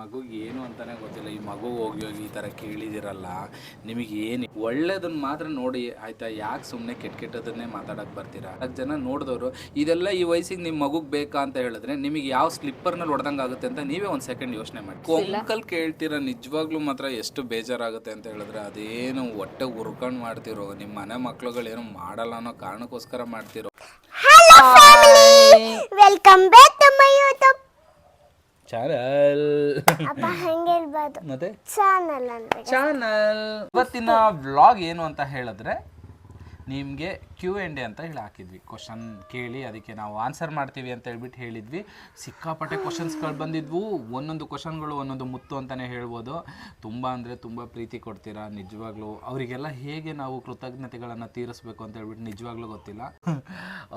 ಮಗುಗೆ ಏನು ಅಂತಾನೆ ಗೊತ್ತಿಲ್ಲ. ಈ ಮಗು ಹೋಗಿ ಹೋಗಿ ಈ ಥರ ಕೇಳಿದಿರಲ್ಲ ನಿಮಗೆ ಏನು ಒಳ್ಳೇದನ್ನ ಮಾತ್ರ ನೋಡಿ ಆಯ್ತಾ? ಯಾಕೆ ಸುಮ್ಮನೆ ಕೆಟ್ಟ ಕೆಟ್ಟದನ್ನೇ ಮಾತಾಡಕ್ಕೆ ಬರ್ತೀರಾ? ಅದಕ್ಕೆ ಜನ ನೋಡಿದವರು ಇದೆಲ್ಲ ಈ ವಯಸ್ಸಿಗೆ ನಿಮ್ಮ ಮಗುಗೆ ಬೇಕಾ ಅಂತ ಹೇಳಿದ್ರೆ ನಿಮಗೆ ಯಾವ ಸ್ಲಿಪ್ಪರ್ನಲ್ಲಿ ಹೊಡೆದಂಗೆ ಆಗುತ್ತೆ ಅಂತ ನೀವೇ ಒಂದು ಸೆಕೆಂಡ್ ಯೋಚನೆ ಮಾಡಿ. ಕೊಂಕಲ್ ಕೇಳ್ತೀರಾ? ನಿಜವಾಗ್ಲೂ ಮಾತ್ರ ಎಷ್ಟು ಬೇಜಾರಾಗುತ್ತೆ ಅಂತ ಹೇಳಿದ್ರೆ ಅದೇನು ಹೊಟ್ಟೆ ಉರ್ಕೊಂಡು ಮಾಡ್ತಿರೋ ನಿಮ್ಮ ಮನೆ ಮಕ್ಳುಗಳೇನು ಮಾಡಲ್ಲ ಅನ್ನೋ ಕಾರಣಕ್ಕೋಸ್ಕರ ಮಾಡ್ತಿರೋ. Welcome back to my YouTube channel ಮತ್ತೆ? ಚಾನಲ್ ಇವತ್ತಿನ ವ್ಲಾಗ್ ಏನು ಅಂತ ಹೇಳಿದ್ರೆ ನಿಮಗೆ ಕ್ಯೂ ಎಂಡ್ ಎ ಅಂತ ಹೇಳಿ ಹಾಕಿದ್ವಿ. ಕ್ವಶನ್ ಕೇಳಿ ಅದಕ್ಕೆ ನಾವು ಆನ್ಸರ್ ಮಾಡ್ತೀವಿ ಅಂತ ಹೇಳ್ಬಿಟ್ಟು ಹೇಳಿದ್ವಿ. ಸಿಕ್ಕಾಪಟ್ಟೆ ಕ್ವಶನ್ಸ್ಗಳು ಬಂದಿದ್ವು. ಒಂದೊಂದು ಕ್ವಶನ್ಗಳು ಒಂದೊಂದು ಮುತ್ತು ಅಂತಲೇ ಹೇಳ್ಬೋದು. ತುಂಬ ಅಂದರೆ ತುಂಬ ಪ್ರೀತಿ ಕೊಡ್ತೀರಾ? ನಿಜವಾಗ್ಲೂ ಅವರಿಗೆಲ್ಲ ಹೇಗೆ ನಾವು ಕೃತಜ್ಞತೆಗಳನ್ನು ತೀರಿಸ್ಬೇಕು ಅಂತ ಹೇಳ್ಬಿಟ್ಟು ನಿಜವಾಗ್ಲೂ ಗೊತ್ತಿಲ್ಲ.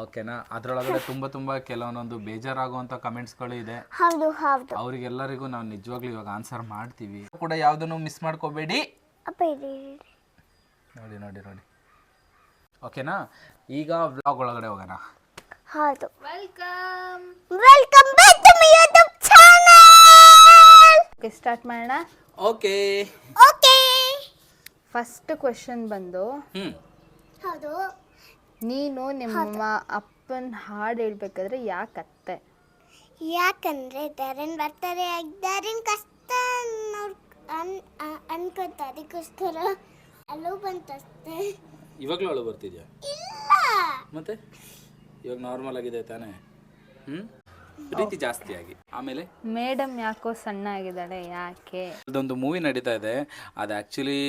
ಓಕೆನಾ ಅದರೊಳಗಡೆ ತುಂಬ ತುಂಬ ಕೆಲವೊಂದೊಂದು ಬೇಜಾರಾಗುವಂಥ ಕಮೆಂಟ್ಸ್ಗಳು ಇದೆ. ಅವರಿಗೆಲ್ಲರಿಗೂ ನಾವು ನಿಜವಾಗ್ಲೂ ಇವಾಗ ಆನ್ಸರ್ ಮಾಡ್ತೀವಿ. ಕೂಡ ಯಾವುದನ್ನು ಮಿಸ್ ಮಾಡ್ಕೋಬೇಡಿ. ನೋಡಿ ನೋಡಿ ನೋಡಿ. ಓಕೆನಾ? ಈಗ ವ್ಲಾಗ್ ಒಳಗಡೆ ಹೋಗೋಣ. ಹೌದು. Welcome welcome back to my YouTube channel okay start ಮಾಡೋಣ? ಓಕೆ. ಓಕೆ. ಫಸ್ಟ್ ಕ್ವೆಶ್ಚನ್ ಬಂದು ಹ್ಞೂ ಹೌದು. ನೀನು ನಿಮ್ಮ ಅಪ್ಪನ ಹಾಡು ಹೇಳ್ಬೇಕಾದ್ರೆ ಯಾಕೆ ಅತ್ತೆ? ಯಾಕಂದ್ರೆ ದರನ್ ಬರ್ತಾರೆ ದಾರಿನ ಕಷ್ಟ ನೋಡ್ ಅನ್ ಅನ್ಕೊಂತ ಅದಕ್ಕೋಸ್ಕರ ಅಲ್ಲೂ ಬಂತಷ್ಟೇ. ಇವಾಗಲೂ ಅಳು ಬರ್ತಿದ್ಯಾ? ಮತ್ತೆ? ಇವಾಗ ನಾರ್ಮಲ್ ಆಗಿದೆ ತಾನೇ? ಹ್ಞೂ ಪ್ರೀತಿ ಜಾಸ್ತಿ ಆಗಿ ಆಮೇಲೆ? ಮೇಡಮ್ ಯಾಕೋ ಸಣ್ಣ ಆಗಿದ್ದಾಳೆ ಯಾಕೆ? ಅದೊಂದು ಮೂವಿ ನಡೀತಾ ಇದೆ. ಅದು ಆ್ಯಕ್ಚುಲಿ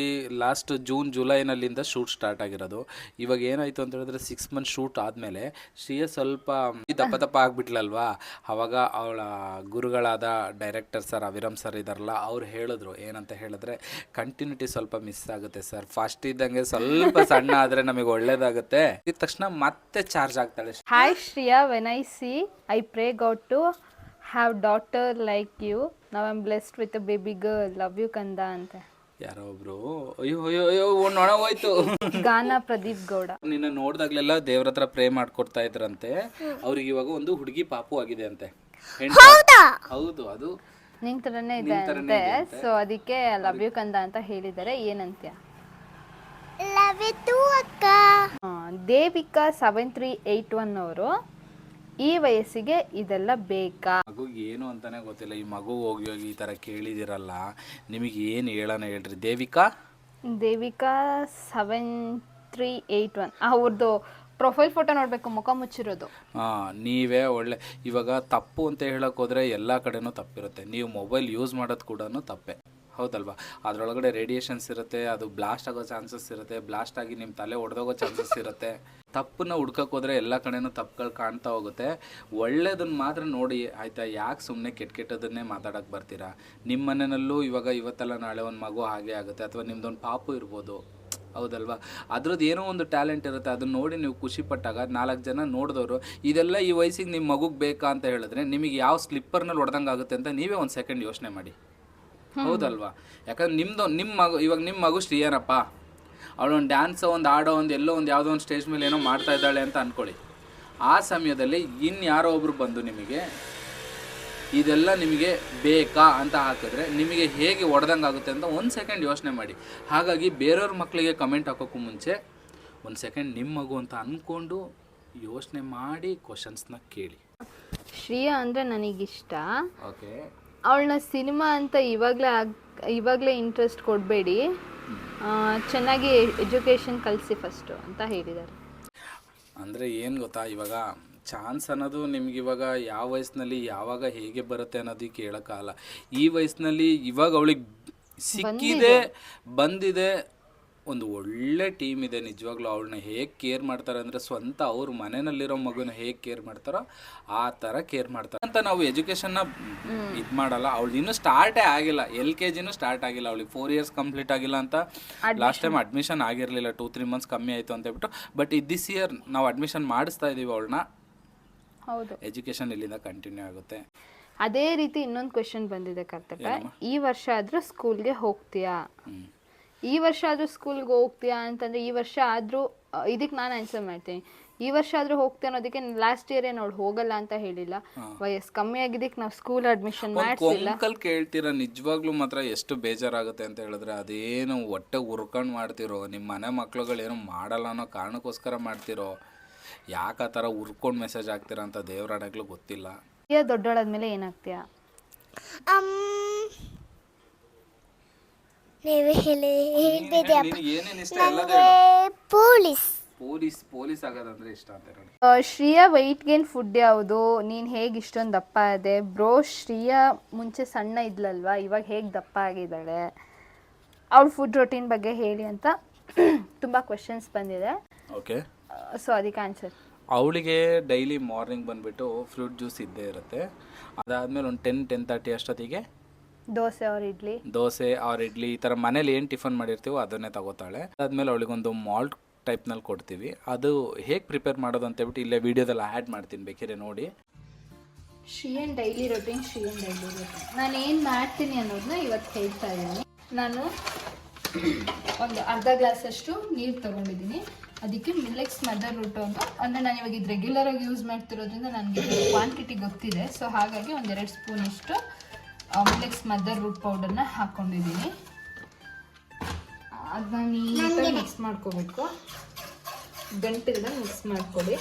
ಲಾಸ್ಟ್ ಜೂನ್ ಜುಲೈನಲ್ಲಿಂದ ಶೂಟ್ ಸ್ಟಾರ್ಟ್ ಆಗಿರೋದು. ಇವಾಗ ಏನಾಯಿತು ಅಂತ ಹೇಳಿದ್ರೆ ಸಿಕ್ಸ್ ಮಂತ್ ಶೂಟ್ ಆದಮೇಲೆ ಶ್ರೀಯ ಸ್ವಲ್ಪ ದಪ್ಪ ದಪ್ಪ ಆಗಿಬಿಟ್ಲಲ್ವಾ? ಅವಾಗ ಅವಳ ಗುರುಗಳಾದ ಡೈರೆಕ್ಟರ್ ಸರ್ ಅವಿರಮ್ ಸರ್ ಇದಾರಲ್ಲ ಅವ್ರು ಹೇಳಿದ್ರು. ಏನಂತ ಹೇಳಿದ್ರೆ ಕಂಟಿನ್ಯೂಟಿ ಸ್ವಲ್ಪ ಮಿಸ್ ಆಗುತ್ತೆ ಸರ್ ಫಸ್ಟ್ ಇದ್ದಂಗೆ ಸ್ವಲ್ಪ ಸಣ್ಣ ಆದರೆ ನಮಗೆ ಒಳ್ಳೇದಾಗುತ್ತೆ. ಇದ್ದ ತಕ್ಷಣ ಮತ್ತೆ ಚಾರ್ಜ್ ಆಗ್ತಾಳೆ. Hi Shriya when I see I pray got to have daughter like you now am blessed with baby girl love you ಕಂದ ಅಂತ ಯಾರೋ ಒಬ್ರು? ಅಯ್ಯೋ ಅಯ್ಯೋ ಅಯ್ಯೋ ನೊಣ ಹೋಯ್ತು. ಗಾನ ಪ್ರದೀಪ್ ಗೌಡ. ನಿನ್ನ ನೋಡ್ದಾಗ್ಲೆಲ್ಲ ದೇವ್ರ ಹತ್ರ ಪ್ರೇ ಮಾಡ್ಕೊಡ್ತಾ ಇದ್ರಂತೆ. ಅವ್ರಿಗೆ ಇವಾಗ ಒಂದು ಹುಡುಗಿ ಪಾಪು ಆಗಿದೆ ಅಂತೆ. ಹೆಣ್ಣು ಪಾಪು. ಹೌದು ಅದು. ನಿಂಗ್ ಥರನೇ ಇದೆ ಅಂತೆ. ಸೊ ಅದಕ್ಕೆ ಲವ್ ಯು ಕಂದ ಅಂತ ಹೇಳಿದಾರೆ ಏನಂತ್ಯ? ಲವ್ ಯು ಟು ಅಕ್ಕ. Devika seven three eight one ಅವರು ಈ ವಯಸ್ಸಿಗೆ ಇದೆಲ್ಲ ಬೇಕಾ? ಮಗುಗೆ ಏನು ಅಂತಾನೆ ಗೊತ್ತಿಲ್ಲ. ಈ ಮಗು ಹೋಗಿ ಹೋಗಿ ಈ ತರ ಕೇಳಿದಿರಲ್ಲ ನಿಮಗೆ ಏನು ಹೇಳೋಣ ಹೇಳ್ರಿ? Devika? Devika seven three eight one ಅವ್ರದ್ದು ಪ್ರೊಫೈಲ್ ಫೋಟೋ ನೋಡಬೇಕು ಮುಖ ಮುಚ್ಚಿರೋದು. ಹಾಂ ನೀವೇ ಒಳ್ಳೆ ಇವಾಗ ತಪ್ಪು ಅಂತ ಹೇಳೋಕ್ಕೋದ್ರೆ ಎಲ್ಲ ಕಡೆನೂ ತಪ್ಪಿರುತ್ತೆ. ನೀವು ಮೊಬೈಲ್ ಯೂಸ್ ಮಾಡೋದು ಕೂಡ ತಪ್ಪೆ. ಹೌದಲ್ವಾ? ಅದರೊಳಗಡೆ ರೇಡಿಯೇಷನ್ಸ್ ಇರುತ್ತೆ, ಅದು ಬ್ಲಾಸ್ಟ್ ಆಗೋ ಚಾನ್ಸಸ್ ಇರುತ್ತೆ ಬ್ಲಾಸ್ಟ್ ಆಗಿ ನಿಮ್ಮ ತಲೆ ಒಡೆದೋಗೋ ಚಾನ್ಸಸ್ ಇರುತ್ತೆ. ತಪ್ಪನ್ನ ಹುಡ್ಕಕ್ಕೆ ಹೋದ್ರೆ ಎಲ್ಲ ಕಡೆನೂ ತಪ್ಪುಗಳು ಕಾಣ್ತಾ ಹೋಗುತ್ತೆ. ಒಳ್ಳೇದನ್ನ ಮಾತ್ರ ನೋಡಿ, ಆಯ್ತಾ? ಯಾಕೆ ಸುಮ್ಮನೆ ಕೆಟ್ಟ ಕೆಟ್ಟದನ್ನೇ ಮಾತಾಡಕ್ಕೆ ಬರ್ತೀರಾ? ನಿಮ್ಮ ಮನೆಯಲ್ಲೂ ಇವಾಗ ಇವತ್ತೆಲ್ಲ ನಾಳೆ ಒಂದು ಮಗು ಹಾಗೆ ಆಗುತ್ತೆ, ಅಥವಾ ನಿಮ್ಮದೊಂದು ಪಾಪು ಇರ್ಬೋದು. ಹೌದಲ್ವಾ? ಅದ್ರದ್ದು ಏನೋ ಒಂದು ಟ್ಯಾಲೆಂಟ್ ಇರುತ್ತೆ ಅದನ್ನ ನೋಡಿ ನೀವು ಖುಷಿ ಪಟ್ಟಾಗ ನಾಲ್ಕು ಜನ ನೋಡಿದವರು, ಇದೆಲ್ಲ ಈ ವಯಸ್ಸಿಗೆ ನಿಮ್ಮ ಮಗುಗೆ ಬೇಕಾ ಅಂತ ಹೇಳಿದ್ರೆ ನಿಮಗೆ ಯಾವ ಸ್ಲಿಪ್ಪರ್ನಲ್ಲಿ ಹೊಡೆದಂಗೆ ಆಗುತ್ತೆ ಅಂತ ನೀವೇ ಒಂದು ಸೆಕೆಂಡ್ ಯೋಚನೆ ಮಾಡಿ. ಹೌದಲ್ವಾ? ಯಾಕಂದ್ರೆ ನಿಮ್ದು ನಿಮ್ಮ ಮಗು ಇವಾಗ ನಿಮ್ಮ ಮಗು ಶ್ರೀಯನಪ್ಪ ಅವಳೊಂದು ಡ್ಯಾನ್ಸ್ ಒಂದು ಆಡೋ ಒಂದು ಎಲ್ಲೋ ಒಂದು ಯಾವುದೋ ಒಂದು ಸ್ಟೇಜ್ ಮೇಲೆ ಏನೋ ಮಾಡ್ತಾ ಇದ್ದಾಳೆ ಅಂತ ಅಂದ್ಕೊಳ್ಳಿ ಆ ಸಮಯದಲ್ಲಿ ಇನ್ಯಾರೋ ಒಬ್ರು ಬಂದು ನಿಮಗೆ ಇದೆಲ್ಲ ನಿಮಗೆ ಬೇಕಾ ಅಂತ ಹಾಕಿದ್ರೆ ನಿಮಗೆ ಹೇಗೆ ಒಡೆದಂಗೆ ಆಗುತ್ತೆ ಅಂತ ಒಂದು ಸೆಕೆಂಡ್ ಯೋಚನೆ ಮಾಡಿ. ಹಾಗಾಗಿ ಬೇರೆಯವ್ರ ಮಕ್ಕಳಿಗೆ ಕಮೆಂಟ್ ಹಾಕೋಕ್ಕೂ ಮುಂಚೆ ಒಂದು ಸೆಕೆಂಡ್ ನಿಮ್ಮ ಮಗು ಅಂತ ಅಂದ್ಕೊಂಡು ಯೋಚನೆ ಮಾಡಿ ಕ್ವಶನ್ಸ್ನ ಕೇಳಿ. ಶ್ರೀಯಾ ಅಂದರೆ ನನಗಿಷ್ಟ. ಓಕೆ ಅವಳನ್ನ ಸಿನಿಮಾ ಅಂತ ಇವಾಗಲೇ ಆಗ ಇವಾಗಲೇ ಇಂಟ್ರೆಸ್ಟ್ ಕೊಡಬೇಡಿ. ಚೆನ್ನಾಗಿ ಎಜುಕೇಷನ್ ಕಲಿಸಿ ಫಸ್ಟು ಅಂತ ಹೇಳಿದ್ದಾರೆ. ಅಂದರೆ ಏನು ಗೊತ್ತಾ ಇವಾಗ ಚಾನ್ಸ್ ಅನ್ನೋದು ನಿಮ್ಗೆ ಇವಾಗ ಯಾವ ವಯಸ್ಸಿನಲ್ಲಿ ಯಾವಾಗ ಹೇಗೆ ಬರುತ್ತೆ ಅನ್ನೋದಕ್ಕೆ ಹೇಳೋಕ್ಕಾಗಲ್ಲ ಈ ವಯಸ್ಸಿನಲ್ಲಿ ಇವಾಗ ಅವಳಿಗೆ ಸಿಕ್ಕಿದೆ ಬಂದಿದೆ ಒಂದು ಒಳ್ಳೆ ಟೀಮ್ ಇದೆ. ನಿಜವಾಗ್ಲೂ ಅವಳನ್ನ ಹೇಗೆ ಕೇರ್ ಮಾಡ್ತಾರೆ ಅಂದರೆ ಸ್ವಂತ ಅವ್ರ ಮನೆಯಲ್ಲಿರೋ ಮಗುನ ಹೇಗೆ ಕೇರ್ ಮಾಡ್ತಾರೋ ಆ ಥರ ಕೇರ್ ಮಾಡ್ತಾರೆ. ಅಂತ ನಾವು ಎಜುಕೇಷನ್ನ ಇದು ಮಾಡಲ್ಲ. ಅವಳು ಇನ್ನೂ ಸ್ಟಾರ್ಟೇ ಆಗಿಲ್ಲ. ಎಲ್ ಕೆ ಜಿನೂ ಸ್ಟಾರ್ಟ್ ಆಗಿಲ್ಲ. ಅವಳಿಗೆ ಫೋರ್ ಇಯರ್ಸ್ ಕಂಪ್ಲೀಟ್ ಆಗಿಲ್ಲ ಅಂತ ಲಾಸ್ಟ್ ಟೈಮ್ ಅಡ್ಮಿಷನ್ ಆಗಿರಲಿಲ್ಲ. ಟೂ ತ್ರೀ ಮಂತ್ಸ್ ಕಮ್ಮಿ ಆಯಿತು ಅಂತ ಹೇಳ್ಬಿಟ್ಟು. ಬಟ್ ಈ ದಿಸ್ ಇಯರ್ ನಾವು ಅಡ್ಮಿಷನ್ ಮಾಡಿಸ್ತಾ ಇದ್ದೀವಿ ಅವಳನ್ನ. ಹೌದು. ಎಜುಕೇಷನ್ ಇಲ್ಲಿಂದ ಕಂಟಿನ್ಯೂ ಆಗುತ್ತೆ. ಅದೇ ರೀತಿ ಇನ್ನೊಂದು ಕ್ವೆಶನ್ ಬಂದಿದೆ ಕರ್ತಕ ಈ ವರ್ಷ ಆದರೂ ಸ್ಕೂಲ್ಗೆ ಹೋಗ್ತೀಯಾ? ಈ ವರ್ಷ ಆದರೂ ಸ್ಕೂಲ್ಗೆ ಹೋಗ್ತೀಯಾ ಅಂತಂದರೆ ಈ ವರ್ಷ ಆದರೂ ಇದಕ್ಕೆ ನಾನು ಆನ್ಸರ್ ಮಾಡ್ತೀನಿ. ಈ ವರ್ಷ ಆದ್ರೂ ಹೋಗ್ತೀನಿ ಅನ್ನೋದಕ್ಕೆ ಲಾಸ್ಟ್ ಇಯರ್ ಏನು ಅವಳು ಹೋಗಲ್ಲ ಅಂತ ಹೇಳಿಲ್ಲ. ವಯಸ್ಸು ಕಮ್ಮಿ ಆಗಿದ್ದಕ್ಕೆ ನಾವು ಸ್ಕೂಲ್ ಅಡ್ಮಿಷನ್ ಮಾಡ್ತೀವಿ ಮಾಡಿಸಿಲ್ಲ. ಕೊಂಕಲ್ ಕೇಳ್ತೀರಾ ನಿಜವಾಗ್ಲೂ ಮಾತ್ರ ಎಷ್ಟು ಬೇಜಾರಾಗುತ್ತೆ ಅಂತ ಹೇಳಿದ್ರೆ ಅದೇನು ಹೊಟ್ಟೆ ಉರ್ಕೊಂಡು ಮಾಡ್ತಿರೋ ನಿಮ್ಮ ಮನೆ ಮಕ್ಳುಗಳೇನು ಮಾಡಲ್ಲ ಅನ್ನೋ ಕಾರಣಕ್ಕೋಸ್ಕರ ಮಾಡ್ತಿರೋ ಯಾಕೆ ಆ ಥರ ಉರ್ಕೊಂಡು ಮೆಸೇಜ್ ಆಗ್ತೀರಾ ಅಂತ ದೇವ್ರಾಣಗಳು ಗೊತ್ತಿಲ್ಲ. ಏ ದೊಡ್ಡೋಳಾದ್ಮೇಲೆ ಏನಾಗ್ತೀಯಾ? ನೀವು ಹೇಳಿ ಹೇಳ್ಬೇಡಿ ಅಪ್ಪ. ಏನೇನು ಇಷ್ಟ ನನಗೆ ಪೊಲೀಸ್. ಪೊಲೀಸ್ ಪೊಲೀಸ್ ಆಗೋದಂದ್ರೆ ಇಷ್ಟ ಅಂತ ಹೇಳಿ. ಆ, ಶ್ರೀಯಾ ವೆಯ್ಟ್ ಗೇನ್ ಫುಡ್ ಯಾವುದು? ನೀನು ಹೇಗೆ ಇಷ್ಟೊಂದು ದಪ್ಪ ಇದೆ ಬ್ರೋ ಶ್ರೀಯಾ ಮುಂಚೆ ಸಣ್ಣ ಇದ್ಲಲ್ವಾ? ಇವಾಗ ಹೇಗೆ ದಪ್ಪ ಆಗಿದ್ದಾಳೆ? ಅವ್ಳ ಫುಡ್ ರೊಟೀನ್ ಬಗ್ಗೆ ಹೇಳಿ ಅಂತ ತುಂಬ ಕ್ವೆಶನ್ಸ್ ಬಂದಿದೆ. ಓಕೆ ಸೊ ಅದಕ್ಕೆ ಆನ್ಸರ್ ಅವಳಿಗೆ ಡೈಲಿ ಮಾರ್ನಿಂಗ್ ಬಂದುಬಿಟ್ಟು ಫ್ರೂಟ್ ಜ್ಯೂಸ್ ಇದ್ದೇ ಇರುತ್ತೆ. ಅದಾದಮೇಲೆ ಒಂದು ಟೆನ್ ಟೆನ್ ತರ್ಟಿ ಅಷ್ಟೊತ್ತಿಗೆ ದೋಸೆ ಅವ್ರ ಇಡ್ಲಿ. ದೋಸೆ ಅವ್ರ ಇಡ್ಲಿ ಈ ಥರ ಮನೇಲಿ ಏನು ಟಿಫನ್ ಮಾಡಿರ್ತೀವೋ ಅದನ್ನೇ ತಗೋತಾಳೆ. ಅದಾದಮೇಲೆ ಅವಳಿಗೊಂದು ಮಾಲ್ಟ್ ಟೈಪ್ನಲ್ಲಿ ಕೊಡ್ತೀವಿ. ಅದು ಹೇಗೆ ಪ್ರಿಪೇರ್ ಮಾಡೋದು ಅಂತ ಹೇಳ್ಬಿಟ್ಟು ಇಲ್ಲೇ ವಿಡಿಯೋದಲ್ಲಿ ಆ್ಯಡ್ ಮಾಡ್ತೀನಿ ಬೇಕಿದ್ರೆ ನೋಡಿ. Shriyan daily routine Shriyan daily routine ನಾನು ಏನು ಮಾಡ್ತೀನಿ ಅನ್ನೋದನ್ನ ಇವತ್ತು ಹೇಳ್ತಾ ಇದ್ದೀನಿ. ನಾನು ಒಂದು ಅರ್ಧ ಗ್ಲಾಸಷ್ಟು ನೀರು ತೊಗೊಂಡಿದ್ದೀನಿ. ಅದಕ್ಕೆ ಮಿಲೆಕ್ಸ್ ಮದರ್ ರೂಟು ಅಂತ. ಅಂದರೆ ನಾನು ಇವಾಗ ಇದು ರೆಗ್ಯುಲರಾಗಿ ಯೂಸ್ ಮಾಡ್ತಿರೋದ್ರಿಂದ ನನಗೆ ಕ್ವಾಂಟಿಟಿ ಗೊತ್ತಿದೆ. ಸೊ ಹಾಗಾಗಿ ಒಂದೆರಡು ಸ್ಪೂನಷ್ಟು ಮಿಲೆಕ್ಸ್ ಮದರ್ ರೂಟ್ ಪೌಡರ್ನ ಹಾಕ್ಕೊಂಡಿದ್ದೀನಿ ಅದನ್ನ ನೀಟಾಗಿ ಮಿಕ್ಸ್ ಮಾಡ್ಕೋಬೇಕು. ಗಂಟಿಲ್ದ ಮಿಕ್ಸ್ ಮಾಡ್ಕೊಳ್ಳಿ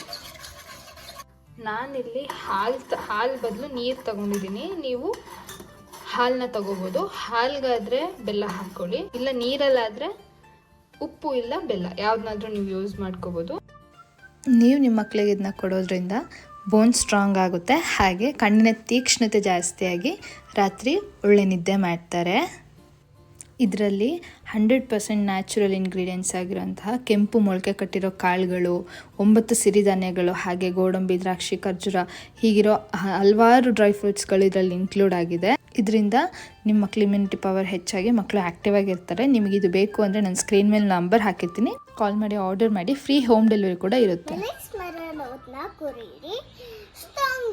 ನಾನಿಲ್ಲಿ ಹಾಲು ತ ಹಾಲು ಬದಲು ನೀರು ತಗೊಂಡಿದ್ದೀನಿ. ನೀವು ಹಾಲನ್ನ ತಗೋಬೋದು. ಹಾಲ್ಗಾದರೆ ಬೆಲ್ಲ ಹಾಕ್ಕೊಳ್ಳಿ ಇಲ್ಲ ನೀರಲ್ಲಾದರೆ ಉಪ್ಪು ಇಲ್ಲ ಬೆಲ್ಲ. ಯಾವ್ದನ್ನಾದ್ರೂ ನೀವು ಯೂಸ್ ಮಾಡ್ಕೋಬೋದು. ನೀವು ನಿಮ್ಮ ಮಕ್ಕಳಿಗೆ ಇದನ್ನ ಕೊಡೋದ್ರಿಂದ ಬೋನ್ ಸ್ಟ್ರಾಂಗ್ ಆಗುತ್ತೆ. ಹಾಗೆ ಕಣ್ಣಿನ ತೀಕ್ಷ್ಣತೆ ಜಾಸ್ತಿಯಾಗಿ ರಾತ್ರಿ ಒಳ್ಳೆ ನಿದ್ದೆ ಮಾಡ್ತಾರೆ. ಇದರಲ್ಲಿ ಹಂಡ್ರೆಡ್ ಪರ್ಸೆಂಟ್ ನ್ಯಾಚುರಲ್ ಇಂಗ್ರೀಡಿಯೆಂಟ್ಸ್ ಆಗಿರೋಂತಹ ಕೆಂಪು ಮೊಳಕೆ ಕಟ್ಟಿರೋ ಕಾಳುಗಳು, ಒಂಬತ್ತು ಸಿರಿಧಾನ್ಯಗಳು, ಹಾಗೆ ಗೋಡಂಬಿ, ದ್ರಾಕ್ಷಿ, ಖರ್ಜೂರ, ಹೀಗಿರೋ ಹಲವಾರು ಡ್ರೈ ಫ್ರೂಟ್ಸ್ಗಳು ಇದರಲ್ಲಿ ಇನ್ಕ್ಲೂಡ್ ಆಗಿದೆ. ಇದರಿಂದ ನಿಮ್ಮ ಮಕ್ಳು ಇಮ್ಯುನಿಟಿ ಪವರ್ ಹೆಚ್ಚಾಗಿ ಮಕ್ಕಳು ಆ್ಯಕ್ಟಿವ್ ಆಗಿರ್ತಾರೆ. ನಿಮಗೆ ಇದು ಬೇಕು ಅಂದರೆ ನಾನು ಸ್ಕ್ರೀನ್ ಮೇಲೆ ನಂಬರ್ ಹಾಕಿರ್ತೀನಿ. ಕಾಲ್ ಮಾಡಿ ಆರ್ಡರ್ ಮಾಡಿ ಫ್ರೀ ಹೋಮ್ ಡೆಲಿವರಿ ಕೂಡ ಇರುತ್ತೆ ನೆಕ್ಸ್ಟ್ ಮರಳೋದ್ನ ಕುರೀರಿ ಸ್ಟ್ರಾಂಗ್ ಇರ್ತೀರಾ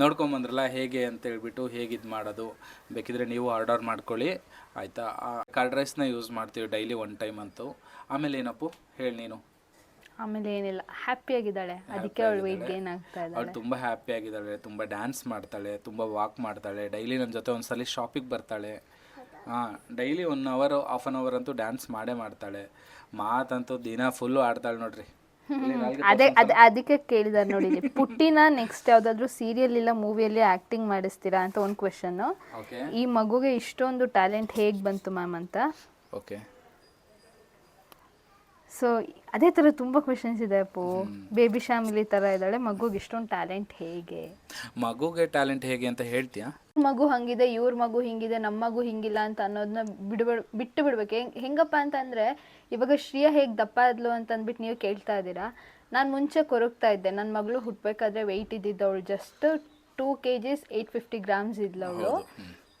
ನೋಡ್ಕೊಂಬಂದ್ರಲ್ಲ ಹೇಗೆ ಅಂತ ಹೇಳ್ಬಿಟ್ಟು ಹೇಗೆ ಇದು ಮಾಡೋದು ಬೇಕಿದ್ರೆ ನೀವು ಆರ್ಡರ್ ಮಾಡ್ಕೊಳ್ಳಿ ಆಯಿತಾ? ಕರ್ಡ್ ರೈಸ್ನ ಯೂಸ್ ಮಾಡ್ತೀವಿ ಡೈಲಿ ಒನ್ ಟೈಮ್ ಅಂತೂ. ಆಮೇಲೆ ಏನಪ್ಪು? ಹೇಳಿ ನೀನು. ಆಮೇಲೆ ಏನಿಲ್ಲ ಹ್ಯಾಪಿಯಾಗಿದ್ದಾಳೆ ಅದಕ್ಕೆ ಅವಳು ವೆಯ್ಟ್ ಗೇನ್ ಆಗ್ತಾ ಅವಳು ತುಂಬ ಹ್ಯಾಪಿ ಆಗಿದ್ದಾಳೆ ತುಂಬ ಡ್ಯಾನ್ಸ್ ಮಾಡ್ತಾಳೆ ತುಂಬ ವಾಕ್ ಮಾಡ್ತಾಳೆ. ಡೈಲಿ ನನ್ನ ಜೊತೆ ಒಂದ್ಸಲ ಶಾಪಿಗೆ ಬರ್ತಾಳೆ. ಹಾಂ daily one hour half an hour ಅಂತೂ ಡ್ಯಾನ್ಸ್ ಮಾಡೇ ಮಾಡ್ತಾಳೆ. ಮಾತಂತೂ ದಿನ ಫುಲ್ಲು ಆಡ್ತಾಳೆ ನೋಡ್ರಿ. ಅದೇ ಅದ್ ಅದಕ್ಕೆ ಕೇಳಿದಾರೆ ನೋಡಿ ಇಲ್ಲಿ. ಪುಟ್ಟಿನ ನೆಕ್ಸ್ಟ್ ಯಾವ್ದಾದ್ರು ಸೀರಿಯಲ್ ಇಲ್ಲ ಮೂವಿಯಲ್ಲಿ ಆಕ್ಟಿಂಗ್ ಮಾಡಿಸ್ತೀರಾ ಅಂತ ಒಂದು ಕ್ವೆಶನ್ ಈ ಮಗುಗೆ ಇಷ್ಟೊಂದು ಟ್ಯಾಲೆಂಟ್ ಹೇಗೆ ಬಂತು ಮ್ಯಾಮ್ ಅಂತ? ಓಕೆ ಸೊ ಅದೇ ಥರ ತುಂಬ ಕ್ವೆಶನ್ಸ್ ಇದೆ ಅಪ್ಪು. ಬೇಬಿ ಶ್ಯಾಮಿಲಿ ಥರ ಇದ್ದಾಳೆ. ಮಗುಗೆ ಇಷ್ಟೊಂದು ಟ್ಯಾಲೆಂಟ್ ಹೇಗೆ? ಮಗುಗೆ ಟ್ಯಾಲೆಂಟ್ ಹೇಗೆ ಅಂತ ಹೇಳ್ತೀಯಾ? ಮಗು ಹಂಗಿದೆ ಇವ್ರ ಮಗು ಹಿಂಗಿದೆ ನಮ್ಮ ಮಗು ಹಿಂಗಿಲ್ಲ ಅಂತ ಅನ್ನೋದನ್ನ ಬಿಡ್ಬೇಡ ಬಿಟ್ಟು ಬಿಡ್ಬೇಕು. ಹೆಂಗ್ ಹೆಂಗಪ್ಪ ಅಂತಂದ್ರೆ ಇವಾಗ ಶ್ರೀಯ ಹೇಗೆ ದಪ್ಪ ಇದ್ಲು ಅಂತ ಅಂದ್ಬಿಟ್ಟು ನೀವು ಕೇಳ್ತಾ ಇದ್ದೀರಾ. ನಾನು ಮುಂಚೆ ಕೊರಗ್ತಾ ಇದ್ದೆ. ನನ್ನ ಮಗಳು ಹುಟ್ಟಬೇಕಾದ್ರೆ ವೆಯ್ಟ್ ಇದ್ದಿದ್ದವಳು ಅವಳು just two K Gs eight fifty grams ಇದ್ಲು ಅವಳು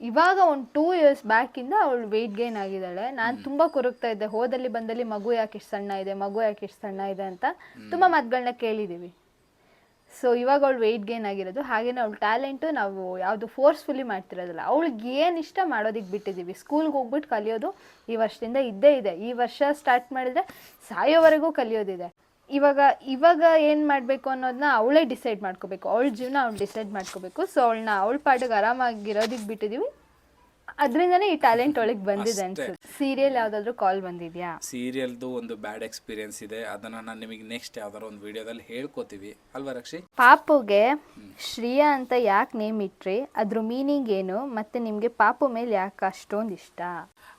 ಇವಾಗ ಒಂದು ಟೂ ಇಯರ್ಸ್ ಬ್ಯಾಕಿಂದ ಅವಳು ವೆಯ್ಟ್ ಗೇನ್ ಆಗಿದ್ದಾಳೆ. ನಾನು ತುಂಬ ಕೊರಗ್ತಾ ಇದ್ದೆ. ಹೋದಲ್ಲಿ ಬಂದಲ್ಲಿ ಮಗು ಯಾಕೆ ಇಷ್ಟು ಸಣ್ಣ ಇದೆ ಮಗು ಯಾಕೆ ಇಷ್ಟು ಸಣ್ಣ ಇದೆ ಅಂತ ತುಂಬ ಮಾತುಗಳನ್ನ ಕೇಳಿದ್ದೀವಿ ಸೊ ಇವಾಗ ಅವಳು ವೆಯ್ಟ್ ಗೇನ್ ಆಗಿರೋದು. ಹಾಗೇನೆ ಅವಳು ಟ್ಯಾಲೆಂಟು ನಾವು ಯಾವುದು ಫೋರ್ಸ್ಫುಲಿ ಮಾಡ್ತಿರೋದಿಲ್ಲ. ಅವಳಿಗೆ ಏನು ಇಷ್ಟ ಮಾಡೋದಕ್ಕೆ ಬಿಟ್ಟಿದ್ದೀವಿ ಸ್ಕೂಲ್ಗೆ ಹೋಗ್ಬಿಟ್ಟು ಕಲಿಯೋದು ಈ ವರ್ಷದಿಂದ ಇದ್ದೇ ಇದೆ. ಈ ವರ್ಷ ಸ್ಟಾರ್ಟ್ ಮಾಡಿದ್ರೆ ಸಾಯೋವರೆಗೂ ಕಲಿಯೋದಿದೆ. ಇವಾಗ ಇವಾಗ ಏನು ಮಾಡಬೇಕು ಅನ್ನೋದನ್ನ ಅವಳೇ ಡಿಸೈಡ್ ಮಾಡ್ಕೋಬೇಕು. ಅವಳ ಜೀವನ ಅವ್ಳು ಡಿಸೈಡ್ ಮಾಡ್ಕೋಬೇಕು. ಸೊ ಅವಳನ್ನ, ಅವಳ ಪಾಡಿಗೆ ಆರಾಮಾಗಿರೋದಕ್ಕೆ ಬಿಟ್ಟಿದ್ದೀವಿ ಅದರಿಂದನೇ ಈ ಟ್ಯಾಲೆಂಟ್ ಒಳಗೆ ಬಂದಿದೆ ಅನ್ಸುತ್ತೆ. ಸೀರಿಯಲ್ ಯಾವ್ದಾದ್ರು ಕಾಲ್ ಬಂದಿದ್ಯಾ? ಸೀರಿಯಲ್ದು ಒಂದು ಬ್ಯಾಡ್ ಎಕ್ಸ್ಪೀರಿಯನ್ಸ್ ಇದೆ. ಅದನ್ನ ನಾನು ನಿಮಗೆ ನೆಕ್ಸ್ಟ್ ಯಾವ್ದಾರ ಒಂದು ವಿಡಿಯೋದಲ್ಲಿ ಹೇಳ್ಕೊತೀವಿ. ಅಲ್ವಾ ರಕ್ಷಿ? ಪಾಪುಗೆ ಶ್ರೀಯಾ ಅಂತ ಯಾಕೆ ನೇಮ್ ಇಟ್ರಿ? ಅದ್ರ ಮೀನಿಂಗ್ ಏನು? ಮತ್ತೆ ನಿಮಗೆ ಪಾಪು ಮೇಲೆ ಯಾಕೆ ಅಷ್ಟೊಂದು ಇಷ್ಟ?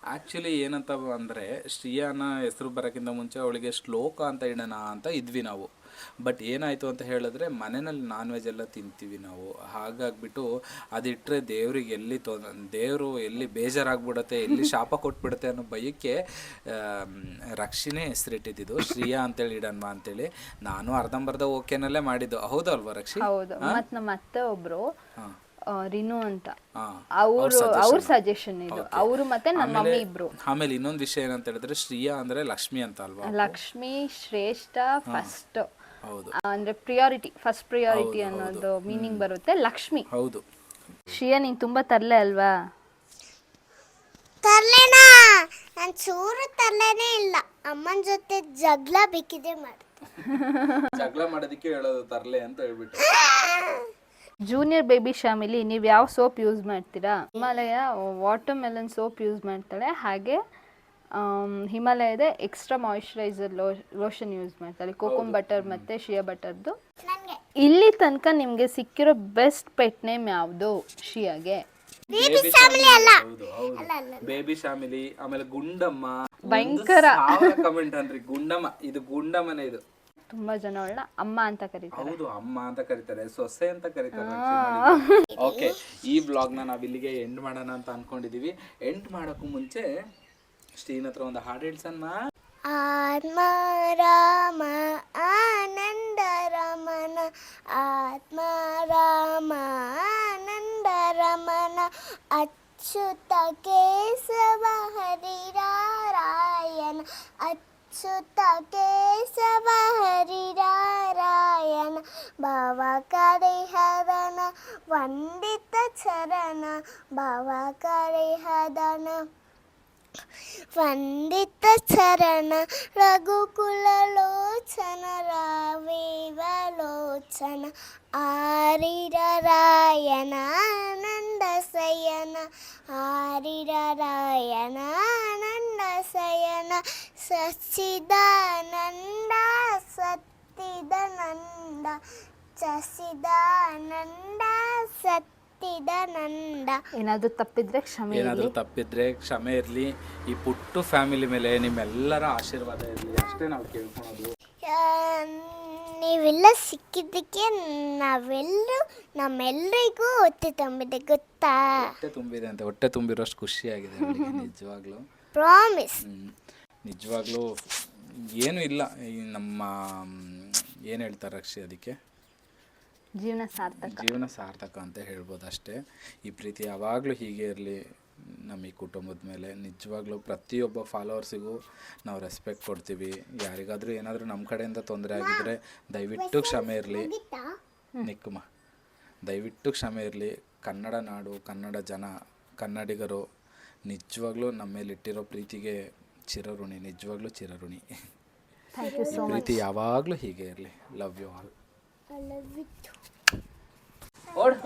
ಆಕ್ಚುಲಿ ಏನಂತ ಅಂದ್ರೆ ಶ್ರೀಯಾನ ಹೆಸರು ಬರೋಕ್ಕಿಂತ ಮುಂಚೆ ಅವಳಿಗೆ ಶ್ಲೋಕ ಅಂತ ಇಡೋಣ ಅಂತ ಇದ್ವಿ ನಾವು. ಬಟ್ ಏನಾಯಿತು ಅಂತ ಹೇಳಿದ್ರೆ ಮನೆಯಲ್ಲಿ ನಾನ್ ವೆಜ್ ಎಲ್ಲ ತಿಂತೀವಿ ನಾವು. ಹಾಗಾಗ್ಬಿಟ್ಟು ಅದಿಟ್ಟರೆ ದೇವ್ರಿಗೆ ಎಲ್ಲಿ ತೊ ದೇವರು ಎಲ್ಲಿ ಬೇಜಾರಾಗ್ಬಿಡುತ್ತೆ ಎಲ್ಲಿ ಶಾಪ ಕೊಟ್ಬಿಡುತ್ತೆ ಅನ್ನೋ ಭಯಕ್ಕೆ ರಕ್ಷಿನೇ ಹೆಸರಿಟ್ಟಿದ್ದು ಶ್ರೀಯಾ ಅಂತೇಳಿ ಇಡನ್ವಾ ಅಂತೇಳಿ. ನಾನು ಅರ್ಧಂಬರ್ಧ ಓಕೆನಲ್ಲೇ ಮಾಡಿದ್ದು. ಹೌದಲ್ವಾ ರಕ್ಷಿ? ಹೌದು. ಮತ್ ನಮ್ಮ ಅತ್ತೆ ಒಬ್ರು ರಿನು ಅಂತ. ಅವರು ಅವ್ರ ಸಜೆಷನ್ ಇದು. ಅವರು ಮತ್ತೆ ನಮ್ಮ ಮಮ್ಮಿ ಇಬ್ರು. ಆಮೇಲೆ ಇನ್ನೊಂದು ವಿಷಯ ಏನಂತ ಹೇಳಿದ್ರೆ ಶ್ರೀಯಾ ಅಂದ್ರೆ ಲಕ್ಷ್ಮಿ ಅಂತ ಅಲ್ವಾ ಲಕ್ಷ್ಮಿ ಶ್ರೇಷ್ಠ ಫಸ್ಟ್ ಅಂದ್ರೆ ಪ್ರಿಯಾರಿಟಿ ಫಸ್ಟ್ ಪ್ರಿಯಾರಿಟಿ ಅನ್ನೋದು ಮೀನಿಂಗ್ ಬರುತ್ತೆ ಲಕ್ಷ್ಮಿ. ಹೌದು. ಶ್ರೀಯಾ ನೀನ್ ತುಂಬಾ ತರ್ಲೆ ಅಲ್ವಾ? ತರ್ಲೇನಾ? ನಾನು ಚೂರು ತರ್ಲೇನೇ ಇಲ್ಲ. ಅಮ್ಮನ ಜೊತೆ ಜಗಳ ಬೇಕಿದೆ ಮಾಡ್ತೀನಿ ಜಗಳ ಮಾಡೋದಕ್ಕೆ ಹೇಳೋದು ತರ್ಲೆ ಅಂತ ಹೇಳ್ಬಿಟ್ಟು. ಜೂನಿಯರ್ ಬೇಬಿ ಶಾಮಿಲಿ ನೀವು ಯಾವ ಸೋಪ್ ಯೂಸ್ ಮಾಡ್ತೀರಾ? Himalaya watermelon soap use ಮಾಡ್ತಾಳೆ. ಹಾಗೆ ಹಿಮಾಲಯದ extra moisturiser lo lotion use ಮಾಡ್ತಾರೆ. ಕೋಕಮ್ ಬಟರ್ ಮತ್ತೆ ಶಿಯಾ ಬಟರ್ದು ನನಗೆ. ಇಲ್ಲಿ ತನಕ ನಿಮಗೆ ಸಿಕ್ಕಿರೋ ಬೆಸ್ಟ್ ಪೆಟ್ ನೇಮ್ ಯಾವುದು? ಶಿಯಾಗೆ ಬೇಬಿ ಫ್ಯಾಮಿಲಿ ಹೌದು ಹೌದು. ಬೇಬಿ ಫ್ಯಾಮಿಲಿ ಆಮೇಲೆ ಗುಂಡಮ್ಮ. ಭಯಂಕರ. ಕಮೆಂಟ್ ಅನ್ರಿ ಗುಂಡಮ್ಮ. ಇದು ಗುಂಡಮ್ಮನೇ ಇದು. ತುಂಬಾ ಜನ ಅವಳನ್ನ ಅಮ್ಮ ಅಂತ ಕರೀತಾರೆ. ಹೌದು ಅಮ್ಮ ಅಂತ ಕರೀತಾರೆ. ಸೊಸೆ ಅಂತ ಕರೀತಾರೆ. ಓಕೆ ಈ ಬ್ಲಾಗ್ ನಾವ್ ಇಲ್ಲಿಗೆ ಎಂಡ್ ಮಾಡೋಣ ಅಂತ ಅನ್ಕೊಂಡಿದೀವಿ. ಎಂಡ್ ಮಾಡೋಕ್ಕೂ ಮುಂಚೆ ಶ್ರೀನ್ ಹತ್ರ ಒಂದು ಹಾಡು ಹೇಳ್ಸಣ್ಣ ಆತ್ಮ ರಾಮ ಆನಂದ ರಮಣ ಆತ್ಮ ರಾಮ ಆನಂದ ರಮಣ ಅಚ್ಯುತ ಕೇಶವ ಹರಿರಾರಾಯಣ ಅಚ್ಯುತ ಕೇಶವ ಹರಿರಾರಾಯಣ ಭವ ಕರಿಹರಣ ವಂದಿತ ಚರಣ ಭವ ಕರಿಹರಣ పండిత చరణ రఘుకులలోచన రావేవలోచన ఆరిరరాయణ ఆనంద శయన ఆరిరరాయణ ఆనంద శయన సచ్చిదానంద సత్తిదానంద సచిదానంద సత్ ಸತ್ತಿದನಂದ ಏನಾದ್ರೂ ತಪ್ಪಿದ್ರೆ ಕ್ಷಮೆ ಏನಾದರೂ ಇರಲಿ ತಪ್ಪಿದ್ರೆ ಕ್ಷಮೆ ಇರಲಿ. ಈ ಪುಟ್ಟು ಫ್ಯಾಮಿಲಿ ಮೇಲೆ ನಿಮ್ಮೆಲ್ಲರ ಆಶೀರ್ವಾದ ಇರಲಿ ಅಷ್ಟೇ ನಾವು ಕೇಳ್ಕೊಳೋದು. ಆ, ನೀವೆಲ್ಲ ಸಿಕ್ಕಿದ್ದಕ್ಕೆ ನಾವೆಲ್ಲರೂ ನಮ್ಮೆಲ್ಲರಿಗೂ ಹೊಟ್ಟೆ ತುಂಬಿದೆ ಗೊತ್ತಾ? ಹೊಟ್ಟೆ ತುಂಬಿದೆ ಅಂತ ಹೊಟ್ಟೆ ತುಂಬಿರೋಷ್ಟು ಖುಷಿಯಾಗಿದೆ ನಿಜವಾಗ್ಲೂ. ಪ್ರಾಮಿಸ್ ಹ್ಮ್. ನಿಜವಾಗ್ಲೂ ಏನು ಇಲ್ಲ. ಈ ನಮ್ಮ ಏನು ಹೇಳ್ತಾರೆ ರಕ್ಷಿ ಅದಕ್ಕೆ? ಜೀವನ ಸಾರ್ಥಕ. ಜೀವನ ಸಾರ್ಥಕ ಅಂತ ಹೇಳ್ಬೋದು ಅಷ್ಟೇ. ಈ ಪ್ರೀತಿ ಯಾವಾಗಲೂ ಹೀಗೆ ಇರಲಿ. ನಮ್ಮ ಈ ಕುಟುಂಬದ ಮೇಲೆ ನಿಜವಾಗ್ಲೂ ಪ್ರತಿಯೊಬ್ಬ ಫಾಲೋವರ್ಸಿಗೂ ನಾವು ರೆಸ್ಪೆಕ್ಟ್ ಕೊಡ್ತೀವಿ. ಯಾರಿಗಾದರೂ ಏನಾದರೂ ನಮ್ಮ ಕಡೆಯಿಂದ ತೊಂದರೆ ಆಗಿದ್ರೆ ದಯವಿಟ್ಟು ಕ್ಷಮೆ ಇರಲಿ. ನಿಕ್ಕುಮ ದಯವಿಟ್ಟು ಕ್ಷಮೆ ಇರಲಿ. ಕನ್ನಡ ನಾಡು ಕನ್ನಡ ಜನ ಕನ್ನಡಿಗರು ನಿಜವಾಗ್ಲೂ ನಮ್ಮ ಮೇಲೆ ಇಟ್ಟಿರೋ ಪ್ರೀತಿಗೆ ಚಿರಋಣಿ ನಿಜವಾಗ್ಲೂ ಚಿರಋಣಿ. ಪ್ರೀತಿ ಯಾವಾಗಲೂ ಹೀಗೆ ಇರಲಿ. Love you all I love you ಓಡ್